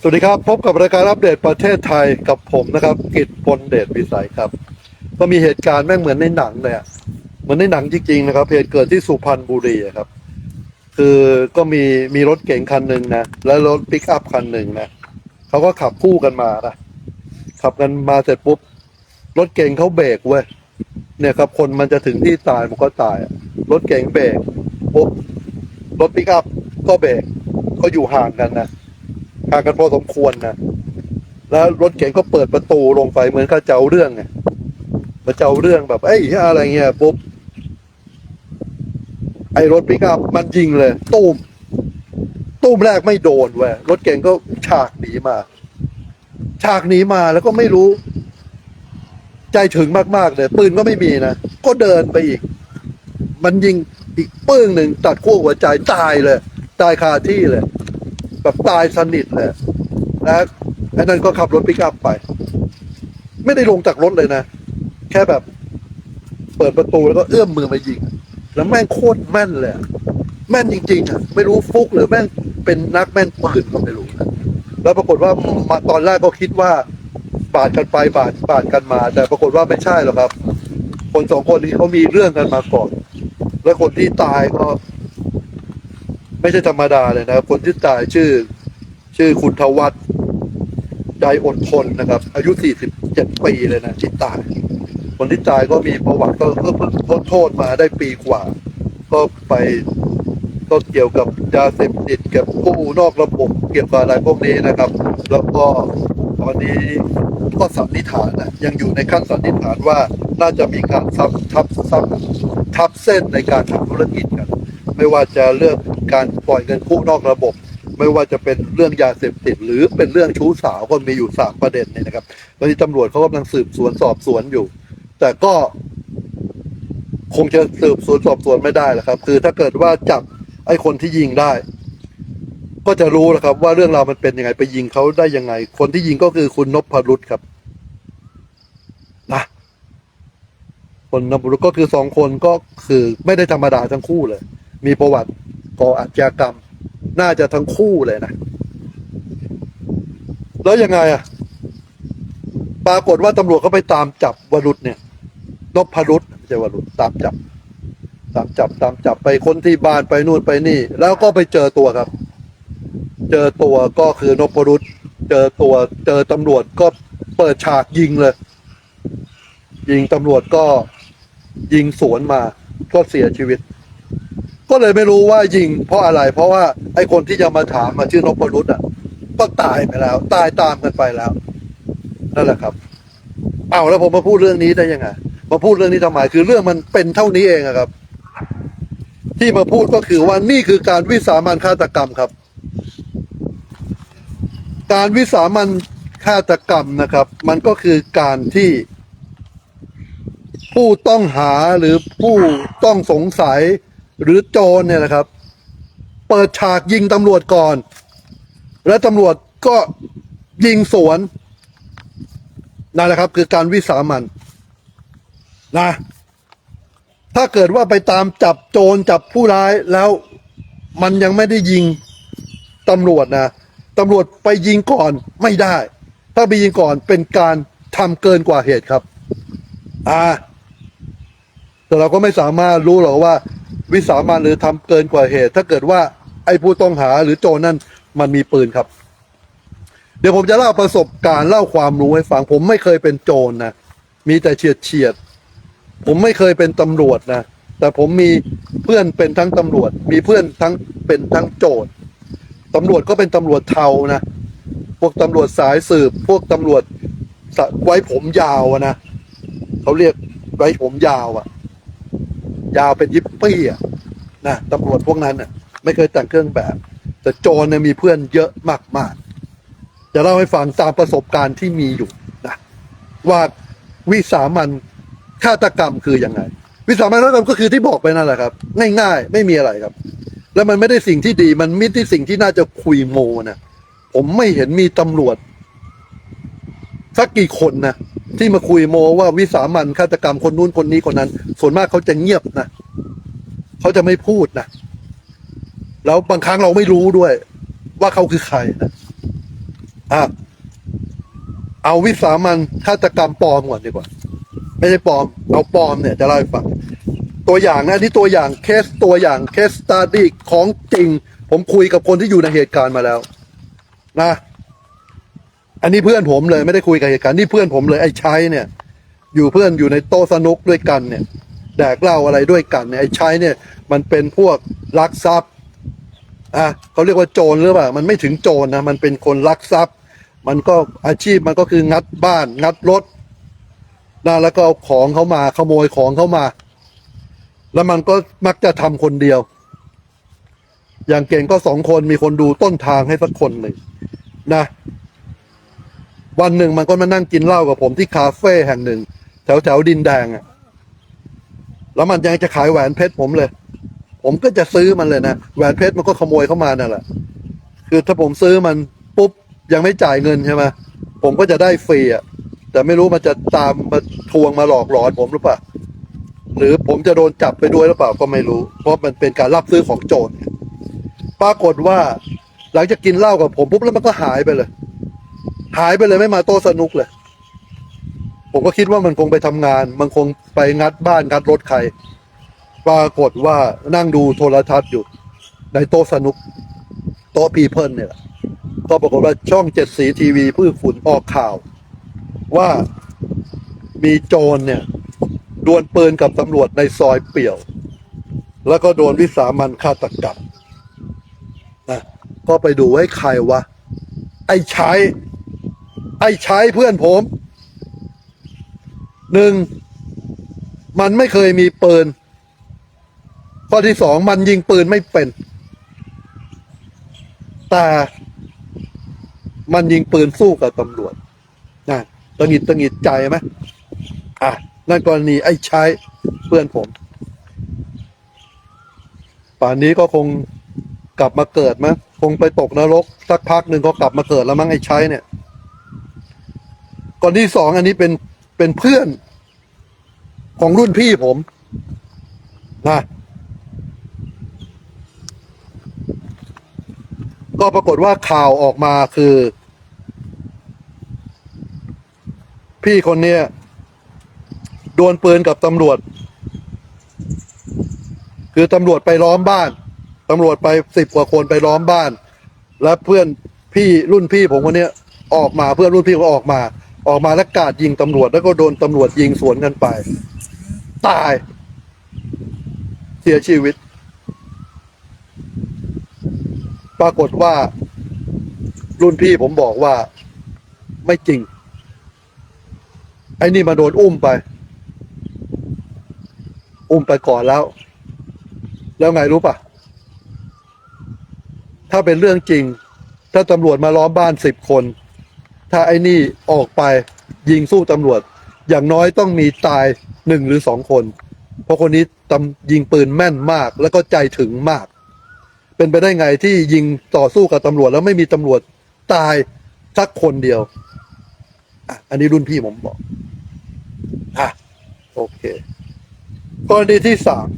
สวัสดีครับ พบกับรายการอัปเดตประเทศไทยกับผมนะครับ กิตพลเดชวิสัยครับ ก็มีเหตุการณ์แม่งเหมือนในหนังเลยอะเหมือนในหนังจริงๆนะครับ เหตุเกิดที่สุพรรณบุรีอะครับ คือก็มีมีรถเก๋งคันหนึ่งนะแล้วรถปิกอัพคันหนึ่งนะเขาก็ขับคู่กันมานะขับกันมาเสร็จปุ๊บรถเก๋งเขาเบรกเว้ยเนี่ยครับคนมันจะถึงที่ตายมันก็ตายรถเก๋งเบรกปุ๊บรถปิกอัพก็เบรกก็อยู่ห่างกันนะ ห่างกันพอสมควรนะแล้วรถเก๋งก็เปิดประตูลงไปเหมือนเขาจะเอาเรื่องไงมาจะเอาเรื่องแบบเอ้ยอะไรเงี้ยปุ๊บไอ้รถปิกอัพมันยิงเลย ตูมตูมแรกไม่โดนเว้ยรถเก๋งก็ฉากหนีมา ฉากหนีมาแล้วก็ไม่รู้ ใจถึงมากๆเลยปืนก็ไม่มีนะ ก็เดินไปอีก มันยิงอีกปึ้งหนึ่งตัดขั้วหัวใจตายเลย ตายคาที่เลย แบบตายสนิทเลยนะไอ้นั่นก็ขับรถปิกอัพไป ไม่ได้ลงจากรถเลยนะ แค่แบบ เปิดประตูแล้วก็เอื้อมมือมายิง แล้วแม่งโคตรแม่นเลยอะแม่นจริง ๆ อะ ไม่รู้ฟุกหรือแม่งเป็นนักแม่นปืนก็ไม่รู้นะแล้วปรากฏว่ามาตอนแรกก็คิดว่าบาดกันไปบาดบาดกันมา แต่ปรากฏว่าไม่ใช่หรอกครับ คนสองคนนี้เขามีเรื่องกันมาก่อน แล้วคนที่ตายก็ ไม่ใช่ธรรมดาเลยนะครับ คนที่ตายชื่อ ชื่อคุณทวัฒน์ใจอดทนนะครับ อายุ 47 ปีเลยนะที่ตาย คนที่ตายก็มีประวัติก็เพิ่งพ้นโทษมาได้ปีกว่า ก็ไปก็เกี่ยวกับยาเสพติดเกี่ยวกับผู้นอกระบบเกี่ยวกับอะไรพวกนี้นะครับ แล้วก็ตอนนี้ก็สันนิษฐานนะยังอยู่ในขั้นสันนิษฐานว่าน่าจะมีการทับทับทับทับเส้นในการทำธุรกิจกัน ไม่ว่าจะเรื่องการปล่อยเงินกู้นอกระบบ ไม่ว่าจะเป็นเรื่องยาเสพติด หรือเป็นเรื่องชู้สาวก็มีอยู่สามประเด็นนี่นะครับตอนนี้ตำรวจเขากำลังสืบสวนสอบสวนอยู่ แต่ก็ คงจะสืบสวนสอบสวนไม่ได้แหละครับ คือถ้าเกิดว่าจับไอ้คนที่ยิงได้ ก็จะรู้แหละครับ ว่าเรื่องราวมันเป็นยังไงไปยิงเขาได้ยังไง คนที่ยิงก็คือคุณนพรุษครับนะคนนพรุษก็คือสองคนก็คือไม่ได้ธรรมดาทั้งคู่เลย มีประวัติก่ออาชญากรรม น่าจะทั้งคู่เลยนะ แล้วยังไงอะ ปรากฏว่าตำรวจเขาไปตามจับวรุษเนี่ยนพรุษไม่ใช่วรุษตามจับ ตามจับตามจับไปคนที่บ้านไปนู่นไปนี่ แล้วก็ไปเจอตัวครับ เจอตัวก็คือนพรุษเจอตัวเจอตำรวจก็เปิดฉากยิงเลย ยิงตำรวจก็ยิงสวนมาก็เสียชีวิต ก็เลยไม่รู้ว่ายิงเพราะอะไร เพราะว่าไอ้คนที่จะมาถามมาชื่อนพรุษอะ ก็ตายไปแล้ว ตายตามกันไปแล้วนั่นแหละครับ เอาแล้วผมมาพูดเรื่องนี้ได้ยังไงมาพูดเรื่องนี้ทำไมคือเรื่องมันเป็นเท่านี้เองครับ ที่มาพูดก็คือว่านี่คือการวิสามันฆาตกรรมครับ การวิสามันฆาตกรรมนะครับ มันก็คือการที่ ผู้ต้องหาหรือผู้ต้องสงสัย หรือโจรเนี่ยนะครับ เปิดฉากยิงตำรวจก่อน และตำรวจก็ยิงสวนนั่นแหละครับ คือการวิสามันนะ ถ้าเกิดว่าไปตามจับโจรจับผู้ร้ายแล้วมันยังไม่ได้ยิงตำรวจนะตำรวจไปยิงก่อนไม่ได้ ถ้าไปยิงก่อนเป็นการทำเกินกว่าเหตุครับ อ่า แต่เราก็ไม่สามารถรู้หรอกว่า วิสามันหรือทำเกินกว่าเหตุ ถ้าเกิดว่าไอ้ผู้ต้องหาหรือโจรนั่นมันมีปืนครับ เดี๋ยวผมจะเล่าประสบการณ์เล่าความรู้ให้ฟัง ผมไม่เคยเป็นโจรนะมีแต่เฉียดเฉียดผมไม่เคยเป็นตำรวจนะแต่ผมมีเพื่อนเป็นทั้งตำรวจ มีเพื่อนทั้งเป็นทั้งโจรตำรวจก็เป็นตำรวจเทานะพวกตำรวจสายสืบ พวกตำรวจไว้ผมยาวนะเขาเรียกไว้ผมยาวอะ ยาวเป็นยิปปี้อะนะตำรวจพวกนั้นน่ะไม่เคยแต่งเครื่องแบบ แต่โจรเนี่ยมีเพื่อนเยอะมากๆจะเล่าให้ฟังตามประสบการณ์ที่มีอยู่นะว่าวิสามันฆาตกรรมคือยังไง วิสามันฆาตกรรมก็คือที่บอกไปนั่นแหละครับ ง่ายๆ ไม่มีอะไรครับ แล้วมันไม่ได้สิ่งที่ดีมันไม่ได้สิ่งที่น่าจะคุยโมนะผมไม่เห็นมีตำรวจ สักกี่คนนะที่มาคุยโมว่าวิสามันฆาตกรรมคนนู้นคนนี้คนนั้น ส่วนมากเขาจะเงียบนะเขาจะไม่พูดนะแล้วบางครั้งเราไม่รู้ด้วย ว่าเขาคือใครนะอะเอาวิสามันฆาตกรรมปลอมก่อนดีกว่า ไม่ใช่ปลอม เอาปลอมเนี่ยจะเล่าให้ฟังตัวอย่างนะนนี่ตัวอย่างเคสตัวอย่างเคสตาดี้ของจริง ผมคุยกับคนที่อยู่ในเหตุการณ์มาแล้ว นะ อันนี้เพื่อนผมเลยไม่ได้คุยกับเหตุการณ์นี่เพื่อนผมเลยไอ้ชัยเนี่ย อยู่เพื่อนอยู่ในโต๊ะสนุกด้วยกันเนี่ย แดกเหล้าอะไรด้วยกันเนี่ยไอ้ชัยเนี่ย มันเป็นพวกลักทรัพย์อะเขาเรียกว่าโจรหรือเปล่ามันไม่ถึงโจรนะมันเป็นคนลักทรัพย์ มันก็อาชีพมันก็คืองัดบ้านงัดรถนะแล้วก็เอาของเขามาขโมยของเขามา แล้วมันก็มักจะทำคนเดียว อย่างเก่งก็สองคนมีคนดูต้นทางให้สักคนหนึ่งนะ วันหนึ่งมันก็มานั่งกินเหล้ากับผมที่คาเฟ่แห่งหนึ่ง แถวแถวดินแดงอะ่ะแล้วมันยังจะขายแหวนเพชรผมเลย ผมก็จะซื้อมันเลยนะแหวนเพชรมันก็ขโมยเข้ามานั่นแหละคือถ้าผมซื้อมันปุ๊บยังไม่จ่ายเงินใช่ไหมผมก็จะได้ฟรีอะแต่ไม่รู้มันจะตามมาทวงมาหลอกหลอนผมหรือเปล่าหรือผมจะโดนจับไปด้วยหรือเปล่าก็ไม่รู้ เพราะมันเป็นการรับซื้อของโจรปรากฏว่า หลังจากกินเหล้ากับผมปุ๊บแล้วมันก็หายไปเลย หายไปเลยไม่มาโต๊ะสนุกเลย ผมก็คิดว่ามันคงไปทำงาน มันคงไปงัดบ้านงัดรถใคร ปรากฏว่านั่งดูโทรทัศน์อยู่ ในโต๊ะสนุก โต๊ะพีเพิลเนี่ยก็ปรากฏว่าช่องเจ็ดสีทีวีพืชฝุ่นออกข่าว ว่ามีโจรเนี่ยดวลปืนกับตำรวจในซอยเปี่ยว แล้วก็โดนวิสามันฆาตกรรมนะก็ไปดูให้ใครวะ ไอ้ใช้ ไอ้ใช้เพื่อนผมหนึ่งมันไม่เคยมีปืนข้อที่สองมันยิงปืนไม่เป็น แต่มันยิงปืนสู้กับตำรวจนะตะหงิดตะหงิดใจไหมอะนั่นกรณีไอ้ใช้เพื่อนผม ป่านนี้ก็คงกลับมาเกิดมั้งคงไปตกนรก สักพักหนึ่งก็กลับมาเกิดแล้วมั้งไอ้ใช้เนี่ย ก่อนที่สองอันนี้เป็นเป็นเพื่อนของรุ่นพี่ผมนะก็ปรากฏว่าข่าวออกมาคือ พี่คนเนี้ยโดนปืนกับตำรวจ คือตำรวจไปล้อมบ้านตำรวจไปสิบกว่าคนไปล้อมบ้าน แล้วเพื่อนพี่รุ่นพี่ผมคนเนี้ยออกมาเพื่อนรุ่นพี่ก็ออกมา ออกมาแล้วกาดยิงตำรวจแล้วก็โดนตำรวจยิงสวนกันไป ตาย เสียชีวิต ปรากฏว่า รุ่นพี่ผมบอกว่าไม่จริง ไอ้นี่มาโดนอุ้มไป อุ้มไปก่อนแล้ว แล้วไงรู้ปะถ้าเป็นเรื่องจริง ถ้าตำรวจมาล้อมบ้านสิบคน ถ้าไอ้นี่ออกไปยิงสู้ตำรวจ อย่างน้อยต้องมีตายหนึ่งหรือสองคน เพราะคนนี้ตำยิงปืนแม่นมากแล้วก็ใจถึงมาก เป็นไปได้ไงที่ยิงต่อสู้กับตำรวจแล้วไม่มีตำรวจตายสักคนเดียวอะอันนี้รุ่นพี่ผมบอกอะโอเคกรณีที่สาม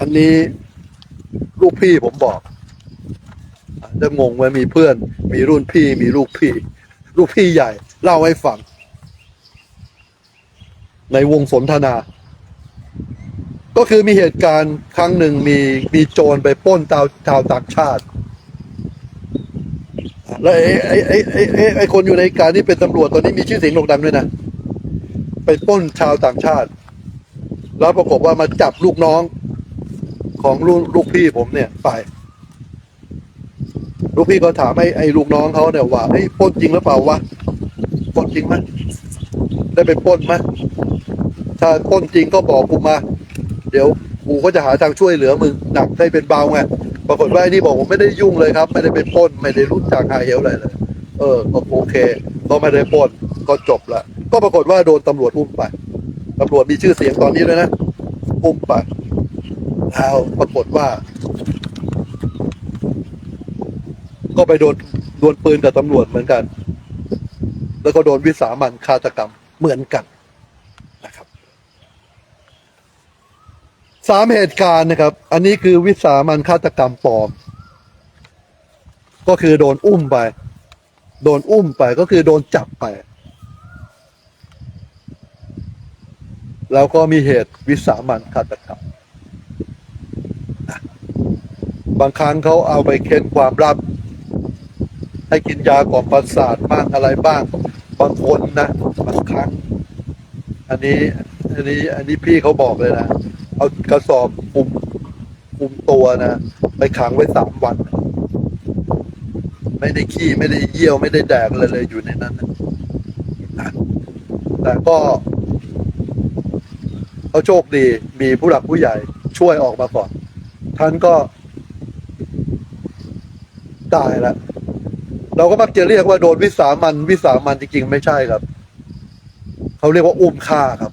อันนี้ลูกพี่ผมบอก จะงงว่ามีเพื่อน มีรุ่นพี่มีลูกพี่ ลูกพี่ใหญ่ เล่าให้ฟัง ในวงสนทนา ก็คือมีเหตุการณ์ครั้งหนึ่งมีมีโจรไปป้นชาวชาวต่างชาติ แล้วไอ้ไอ้ไอ้ไอ้ไอ้ไอคนอยู่ในการณ์นี่เป็นตำรวจตอนนี้มีชื่อเสียงโด่งดังด้วยนะ ไปป้นชาวต่างชาติ แล้วปรากฏว่ามาจับลูกน้องของลูกลูกพี่ผมเนี่ยไป ลูกพี่ก็ถามไอ้ไอ้ลูกน้องเขาเนี่ยว่าไอ้ป้นจริงหรือเปล่าวะป้นจริงไหมได้ไปป้นไหมถ้าป้นจริงก็บอกกูมา เดี๋ยวกูก็จะหาทางช่วยเหลือมึงหนักได้เป็นเบาไงปรากฏว่าไอ้นี่บอกผมไม่ได้ยุ่งเลยครับ ไม่ได้ไปป้นไม่ได้รู้จักหาเหวอะไรเลยเออก็โอเค ก็ไม่ได้ปล้นก็จบละก็ปรากฏว่าโดนตำรวจอุ้มไปตำรวจมีชื่อเสียงตอนนี้เลยนะ อุ้มไปแล้วปรากฏว่า ก็ไปโดนโดนปืนกับตำรวจเหมือนกัน แล้วก็โดนวิสามันฆาตกรรมเหมือนกันนะครับสามเหตุการณ์นะครับ อันนี้คือวิสามันฆาตกรรมปลอม ก็คือโดนอุ้มไป โดนอุ้มไปก็คือโดนจับไป แล้วก็มีเหตุวิสามันฆาตกรรมบางครั้งเขาเอาไปเค้นความลับ ให้กินยากล่อมประสาทบ้างอะไรบ้างบางคนนะบางครั้ง อันนี้ อันนี้ อันนี้พี่เขาบอกเลยนะเอากระสอบคุมคุมตัวนะไปขังไว้สามวัน ไม่ได้ขี้ไม่ได้เยี่ยวไม่ได้แดกอะไรเลยอยู่ในนั้นนะนะแต่ก็เขาโชคดีมีผู้หลักผู้ใหญ่ ช่วยออกมาก่อน ท่านก็ ตายแล้ว เราก็มักจะเรียกว่าโดนวิสามันวิสามันจริงๆไม่ใช่ครับ เขาเรียกว่าอุ้มฆ่าครับ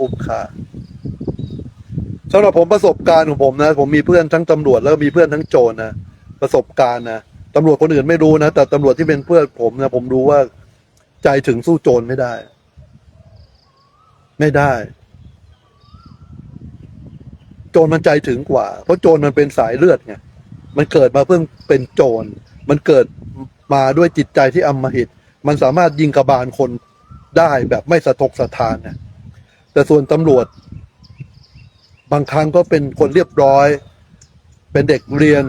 อุ้มฆ่าสำหรับผมประสบการณ์ของผมนะ ผมมีเพื่อนทั้งตำรวจแล้วมีเพื่อนทั้งโจรนะประสบการณ์นะตำรวจคนอื่นไม่รู้นะแต่ตำรวจที่เป็นเพื่อนผมนะผมรู้ว่าใจถึงสู้โจรไม่ได้ ไม่ได้ โจรมันใจถึงกว่า เพราะโจรมันเป็นสายเลือดไงมันเกิดมาเพื่อเป็นโจรมันเกิด มาด้วยจิตใจที่อำมหิต มันสามารถยิงกระบาลคนได้แบบไม่สะทกสะทานนะแต่ส่วนตำรวจ บางครั้งก็เป็นคนเรียบร้อย เป็นเด็กเรียน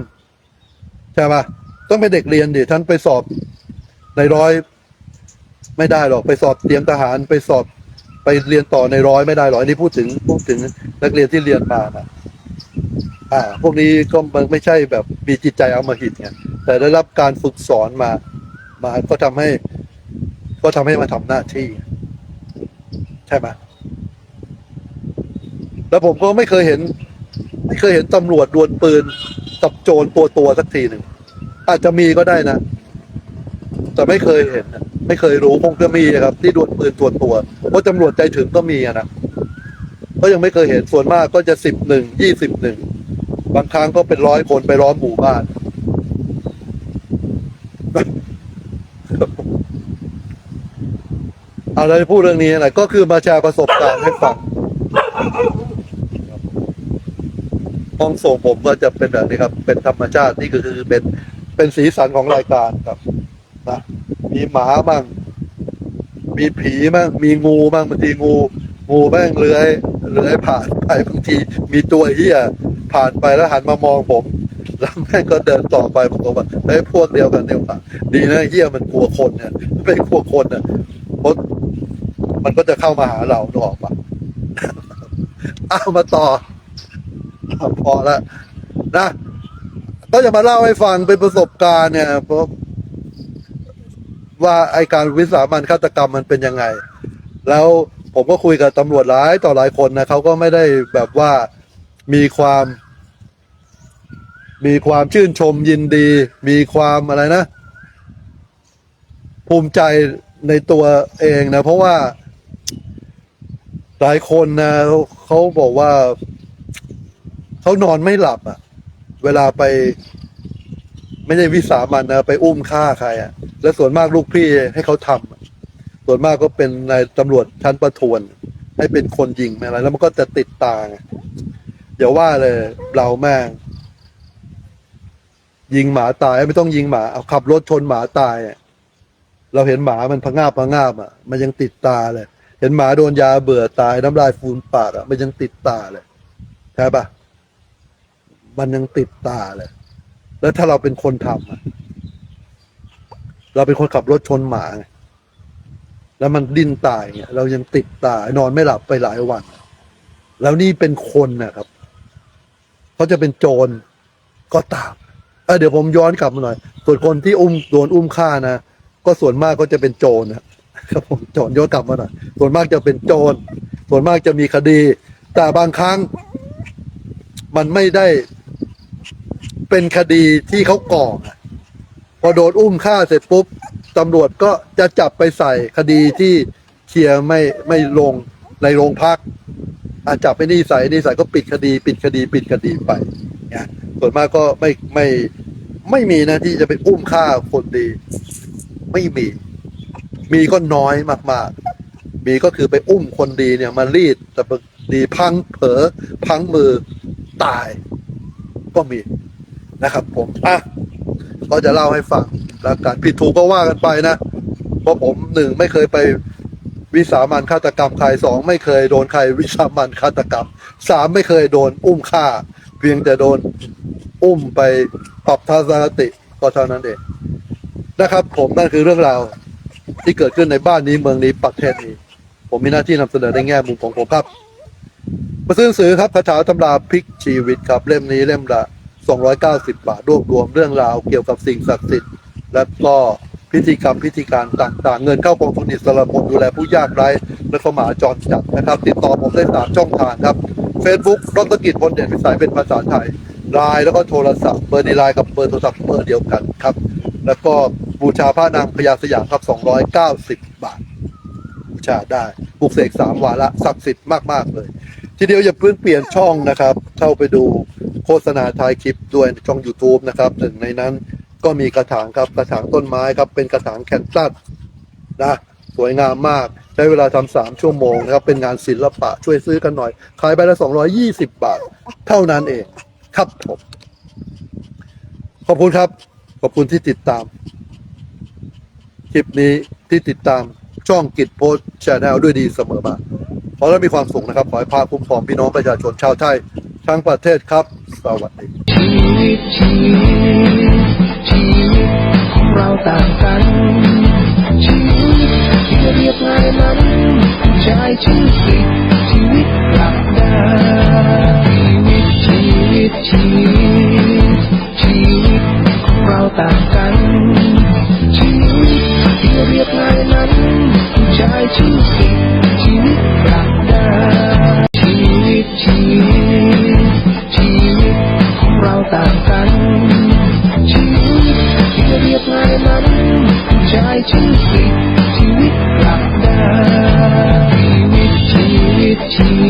ใช่ปะต้องเป็นเด็กเรียนดิท่านไปสอบในร้อย ไม่ได้หรอกไปสอบเตรียมทหารไปสอบไปเรียนต่อในร้อยไม่ได้หรอกอันนี้พูดถึงพูดถึงนักเรียนที่เรียนมานะอ่า พวกนี้ก็มันไม่ใช่แบบมีจิตใจเอามาหิตไง แต่ได้รับการฝึกสอนมา มาก็ทำให้ ก็ทำให้มาทำหน้าที่ ใช่ไหมแล้วผมก็ไม่เคยเห็น ไม่เคยเห็นตำรวจดวลปืนกับโจรตัวตัวสักทีหนึ่ง อาจจะมีก็ได้นะ แต่ไม่เคยเห็น ไม่เคยรู้คงจะมีนะครับ ที่ดวลปืนตัวตัวเพราะตำรวจใจถึงก็มีนะก็ยังไม่เคยเห็นส่วนมากก็จะสิบหนึ่งยี่สิบหนึ่งบางครั้งก็เป็นร้อยคนไปล้อมหมู่บ้าน เอาเราจะพูดเรื่องนี้อะไรก็คือมาแชร์ประสบการณ์ให้ฟังห้องส่งผมก็จะเป็นแบบนี้ครับ เป็นธรรมชาตินี่ก็คือเป็นเป็นสีสันของรายการครับนะมีหมาบ้างมีผีบ้างมีงูบ้างบางทีงู งูแม่งเลื้อยเลื้อยผ่านไปบางที มีตัวเฮียผ่านไปแล้วหันมามองผมแล้วแม่งก็เดินต่อไปผมก็ว่าเฮ้พวกเดียวกันเดียวกันดีนะเฮียมันกลัวคนเนี่ยไม่กลัวคนเนี่ยเพราะ มันก็จะเข้ามาหาเรานึกอกปะเอามาต่อพอแล้วนะก็จะมาเล่าให้ฟังเป็นประสบการณ์เนี่ยเพราะว่าไอการวิสามันฆาตกรรมมันเป็นยังไง แล้วผมก็คุยกับตำรวจหลายต่อหลายคนนะเขาก็ไม่ได้แบบว่ามีความ มีความชื่นชมยินดี มีความอะไรนะ ภูมิใจในตัวเองนะ เพราะว่า หลายคนนะเขาบอกว่าเขานอนไม่หลับอะ เวลาไป ไม่ได้วิสามันนะไปอุ้มฆ่าใครอะ แล้วส่วนมากลูกพี่ให้เขาทำส่วนมากก็เป็นนายตำรวจชั้นประทวน ให้เป็นคนยิงอะไร แล้วมันก็จะติดตาอย่าว่าเลยเราแม่งยิงหมาตายไม่ต้องยิงหมาเอาขับรถชนหมาตายเราเห็นหมามันพะงาบพะงาบอะ มันยังติดตาเลย เห็นหมาโดนยาเบื่อตายน้ำลายฟูมปากอะ มันยังติดตาเลยใช่ปะมันยังติดตาเลย แล้วถ้าเราเป็นคนทำอะเราเป็นคนขับรถชนหมาไงแล้วมันดิ้นตายเนี่ยเรายังติดตานอนไม่หลับไปหลายวัน แล้วนี่เป็นคนนะครับเขาจะเป็นโจรก็ตามเเดี๋ยวผมย้อนกลับมาหน่อยส่วนคนที่อุ้มโดนอุ้มฆ่านะก็ส่วนมากก็จะเป็นโจรนะ ครับผมโจรย้อนกลับมาหน่อยส่วนมากจะเป็นโจรส่วนมากจะมีคดี แต่บางครั้ง มันไม่ได้ เป็นคดีที่เขาก่ออะพอโดนอุ้มฆ่าเสร็จปุ๊บตำรวจก็จะจับไปใส่คดีที่เคลียร์ไม่ไม่ลงในโรงพักอาจับไปนี่ใส่นี่ใส่ก็ปิดคดี ปิดคดี ปิดคดีไปเนี่ยส่วนมากก็ไม่ไม่ไม่มีนะที่จะไปอุ้มฆ่าคนดี ไม่มี มีก็น้อยมากๆ มีก็คือไปอุ้มคนดีเนี่ยมารีดแต่ดีพังเผลอพังมือตาย ก็มีนะครับ ผมอะก็จะเล่าให้ฟังแล้วกันผิดถูกก็ว่ากันไปนะเพราะผมหนึ่งไม่เคยไปวิสามันฆาตกรรมใครสองไม่เคยโดนใครวิสามันฆาตกรรมสามไม่เคยโดนอุ้มฆ่า เพียงแต่โดนอุ้มไปปรับทัศนคติก็เท่านั้นเองนะครับ ผมนั่นคือเรื่องราว ที่เกิดขึ้นในบ้านนี้เมืองนี้ประเทศนี้ ผมมีหน้าที่นำเสนอในแง่มุมของผมครับ มาซื้อหนังสือครับคาถาตำราพลิกชีวิตครับเล่มนี้เล่มละ 290 บาทรวบรวมเรื่องราวเกี่ยวกับสิ่งศักดิ์สิทธิ์และก็พิธีกรรมพิธีการต่างๆ เงินเข้ากองทุนอิสระพลดูแลผู้ยากไร้และก็หมาจรจัดนะครับ ติดต่อผมได้สามช่องทางครับ Facebook ดรกิจพลเด่นวิสัยเป็นภาษาไทยไลน์แล้วก็โทรศัพท์เบอร์ดีไลน์กับเบอร์โทรศัพท์เบอร์เดียวกันครับ แล้วก็บูชาพระนางพญาสยามครับ 290 บาท บูชาได้ปลุกเสกสามวาระศักดิ์สิทธิ์มาก ๆ เลย ทีเดียวอย่าเพิ่งเปลี่ยนช่องนะครับ เข้าไปดูโฆษณาท้ายคลิปด้วยช่อง YouTube นะครับหนึ่งในนั้นก็มีกระถางครับกระถางต้นไม้ครับ เป็นกระถางแคนซัสนะสวยงามมากใช้เวลาทำสามชั่วโมงนะครับ เป็นงานศิลปะช่วยซื้อกันหน่อย ขายไปละ 220 บาท เท่านั้นเอง ครับผม ขอบคุณครับ ขอบคุณที่ติดตาม คลิปนี้ที่ติดตามช่องกิจโพสชาแนลด้วยดีเสมอมาขอให้มีความสุขนะครับ ขอให้พาคุ้มครองพี่น้องประชาชนชาวไทยทั้งประเทศครับ สวัสดีชีวิตของเราต่างกันชีวิตที่เรียบง่ายนั้นใช้ชีวิตชีวิตกลับได้ชีวิตชีวิตชีวิต ต่างกันชีวิตที่เรียบง่ายนั้นใช้ชีวิตชีวิตกลับได้ชีวิตชีวิตชีวิตของเราต่างกันชีวิตที่เรียบง่ายนั้นใช้ชีวิตชีวิตกลับได้ชีวิตชีวิตชีวิ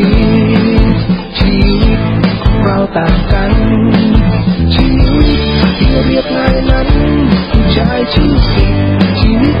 ตชีวิตของเราต่างกัน เรียบง่ายนั้นใช้ชีวิตชีวิต